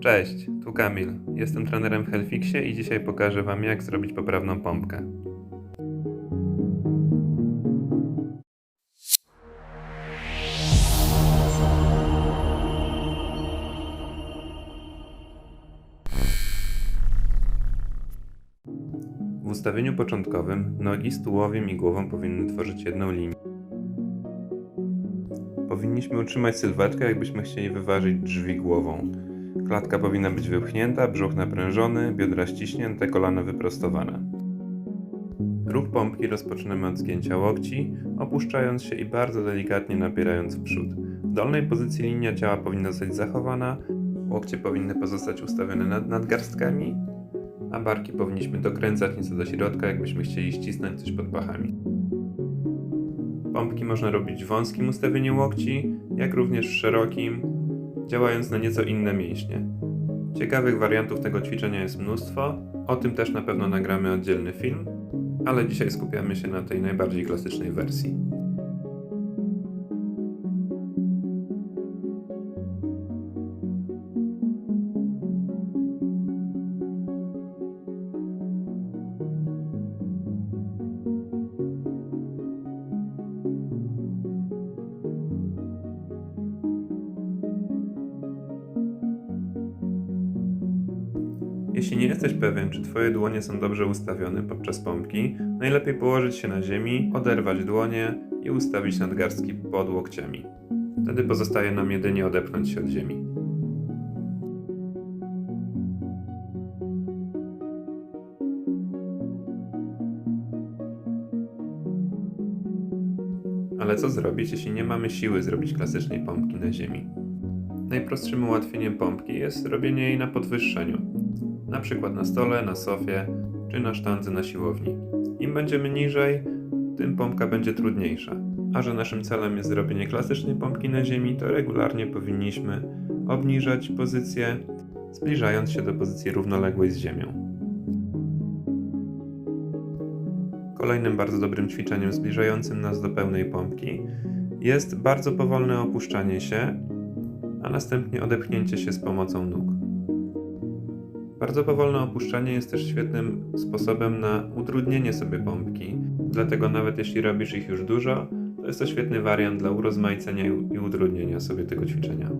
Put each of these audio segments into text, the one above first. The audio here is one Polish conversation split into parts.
Cześć, tu Kamil. Jestem trenerem w Hellfixie i dzisiaj pokażę Wam jak zrobić poprawną pompkę. W ustawieniu początkowym nogi z tułowiem i głową powinny tworzyć jedną linię. Powinniśmy utrzymać sylwetkę, jakbyśmy chcieli wyważyć drzwi głową. Klatka powinna być wypchnięta, brzuch naprężony, biodra ściśnięte, kolana wyprostowane. Ruch pompki rozpoczynamy od zgięcia łokci, opuszczając się i bardzo delikatnie napierając w przód. W dolnej pozycji linia ciała powinna zostać zachowana, łokcie powinny pozostać ustawione nad nadgarstkami, a barki powinniśmy dokręcać nieco do środka, jakbyśmy chcieli ścisnąć coś pod pachami. Pompki można robić w wąskim ustawieniu łokci, jak również w szerokim, działając na nieco inne mięśnie. Ciekawych wariantów tego ćwiczenia jest mnóstwo, o tym też na pewno nagramy oddzielny film, ale dzisiaj skupiamy się na tej najbardziej klasycznej wersji. Jeśli nie jesteś pewien, czy Twoje dłonie są dobrze ustawione podczas pompki, najlepiej położyć się na ziemi, oderwać dłonie i ustawić nadgarstki pod łokciami. Wtedy pozostaje nam jedynie odepchnąć się od ziemi. Ale co zrobić, jeśli nie mamy siły zrobić klasycznej pompki na ziemi? Najprostszym ułatwieniem pompki jest robienie jej na podwyższeniu, na przykład na stole, na sofie czy na sztandze na siłowni. Im będziemy niżej, tym pompka będzie trudniejsza. A że naszym celem jest zrobienie klasycznej pompki na ziemi, to regularnie powinniśmy obniżać pozycję, zbliżając się do pozycji równoległej z ziemią. Kolejnym bardzo dobrym ćwiczeniem zbliżającym nas do pełnej pompki jest bardzo powolne opuszczanie się, a następnie odepchnięcie się z pomocą nóg. Bardzo powolne opuszczanie jest też świetnym sposobem na utrudnienie sobie pompki, dlatego nawet jeśli robisz ich już dużo, to jest to świetny wariant dla urozmaicenia i utrudnienia sobie tego ćwiczenia.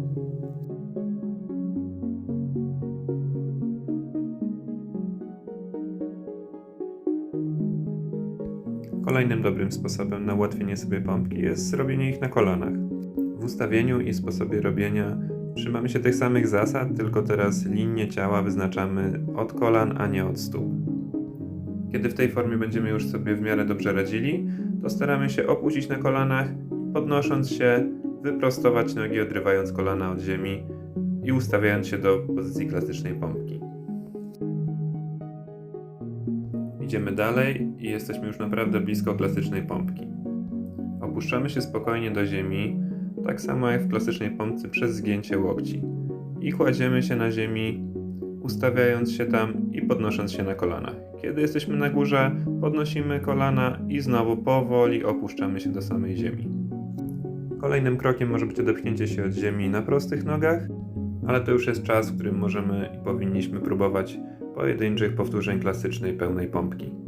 Kolejnym dobrym sposobem na ułatwienie sobie pompki jest zrobienie ich na kolanach. W ustawieniu i sposobie robienia trzymamy się tych samych zasad, tylko teraz linię ciała wyznaczamy od kolan, a nie od stóp. Kiedy w tej formie będziemy już sobie w miarę dobrze radzili, to staramy się opuścić na kolanach i podnosząc się, wyprostować nogi, odrywając kolana od ziemi i ustawiając się do pozycji klasycznej pompki. Idziemy dalej i jesteśmy już naprawdę blisko klasycznej pompki. Opuszczamy się spokojnie do ziemi, tak samo jak w klasycznej pompce przez zgięcie łokci. I kładziemy się na ziemi, ustawiając się tam i podnosząc się na kolanach. Kiedy jesteśmy na górze, podnosimy kolana i znowu powoli opuszczamy się do samej ziemi. Kolejnym krokiem może być odepchnięcie się od ziemi na prostych nogach, ale to już jest czas, w którym możemy i powinniśmy próbować pojedynczych powtórzeń klasycznej pełnej pompki.